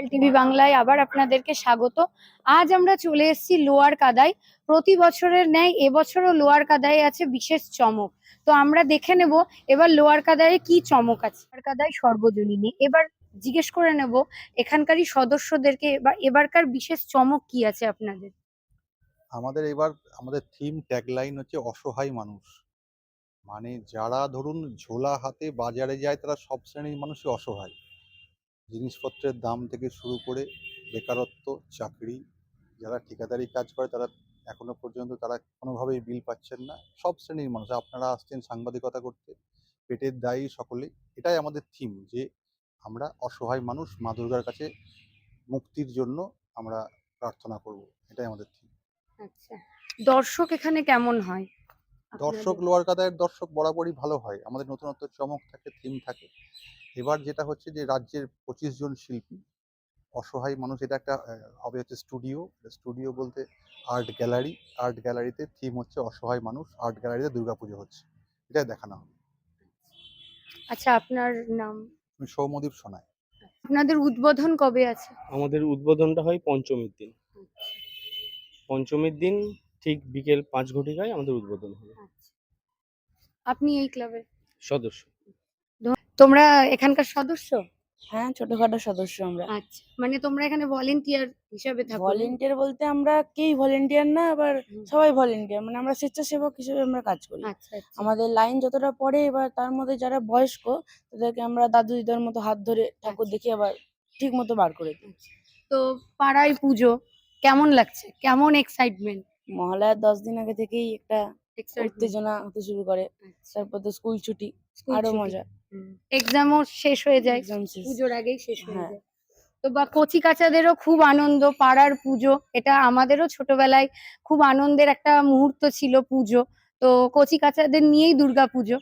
Local TV বাংলায় আবার আপনাদেরকে স্বাগত। আজ আমরা চলে এসেছি লোয়ার কাদায়। প্রতি বছরের ন্যায় এবছরও লোয়ার কাদায় আছে বিশেষ চমক। তো আমরা দেখে নেব এবার লোয়ার কাদায় কি চমক আছে। লোয়ার কাদায় সর্বজনীনে। এবার জিজ্ঞেস করে নেব এখানকারই সদস্যদেরকে এবার এবারকার বিশেষ চমক কি আছে আপনাদের? আমাদের এবার আমাদের থিম ট্যাগলাইন হচ্ছে অসহায় মানুষ। মানে যারা ধরুন ঝোলা হাতে বাজারে যায় তারা সব শ্রেণির মানুষই অসহায়। জিনিসপত্রের দাম থেকে শুরু করে বেকারত্ব, চাকরি, যারা ঠিকাদারি কাজ করে তারা এখনও পর্যন্ত তারা কোনোভাবেই বিল পাচ্ছেন না। সব শ্রেণির মানুষ, আপনারা আসছেন সাংবাদিকতা করতে, পেটের দায়ী সকলেই এটাই আমাদের থিম যে আমরা অসহায় মানুষ, মা দুর্গার কাছে মুক্তির জন্য আমরা প্রার্থনা করব। এটাই আমাদের থিম আচ্ছা। দর্শক এখানে কেমন হয়? দর্শক লোয়ার কাদায়ের দর্শক বরাবরই ভালো হয়। আমাদের নতুনত্ব চমক থাকে থিম থাকে। এবার যেটা হচ্ছে যে রাজ্যের পঁচিশ জন শিল্পী অসহায় মানুষ এটা একটা হবে হচ্ছে স্টুডিও স্টুডিও বলতে আর্ট গ্যালারি আর্ট গ্যালারিতে থিম হচ্ছে অসহায় মানুষ। আর্ট গ্যালারিতে দুর্গাপুজো হচ্ছে। এটাই দেখানো হবে। আচ্ছা আপনার নাম? আমি সৌমদীপ সোনাই। আপনাদের উদ্বোধন কবে আছে? আমাদের উদ্বোধনটা হয় পঞ্চমীর দিন। পঞ্চমীর দিন ঠিক বিকেল পাঁচ ঘটিকায় আমাদের উদ্বোধন হবে। আচ্ছা। আপনি এই ক্লাবের সদস্য। তোমরা এখানকার সদস্য? হ্যাঁ ছোটখাটো সদস্য আমরা। আচ্ছা মানে তোমরা এখানে ভলেন্টিয়ার হিসাবে থাকো। ভলেন্টিয়ার বলতে আমরা কেই ভলেন্টিয়ার না আবার সবাই ভলেন্টিয়ার মানে আমরা স্বেচ্ছাসেবক হিসেবে আমরা কাজ করি। আচ্ছা আচ্ছা। আমাদের লাইন যতটা পড়ে এবার তার মধ্যে যারা বয়স্ক তাদেরকে আমরা দাদু দিদার মতো হাত ধরে ঠাকুর। দেখে আবার ঠিক মতো বার করে দিই। তো পাড়ায় পুজো কেমন লাগছে? কেমন এক্সাইটমেন্ট মহালয়ার দশ দিন আগে থেকেই একটা উত্তেজনা হতে শুরু করে। তারপর তো স্কুল ছুটি আরও মজা। এক্সামও শেষ হয়ে যায়। পুজোর আগেই শেষ হয়ে হ্যাঁ। যায়। তো বা কচি কাচাদেরও খুব আনন্দ পাড়ার পুজো। এটা আমাদেরও ছোটবেলায় খুব আনন্দের একটা মুহূর্ত ছিল পুজো। তো কচি কাচাদের নিয়েই দুর্গা পুজো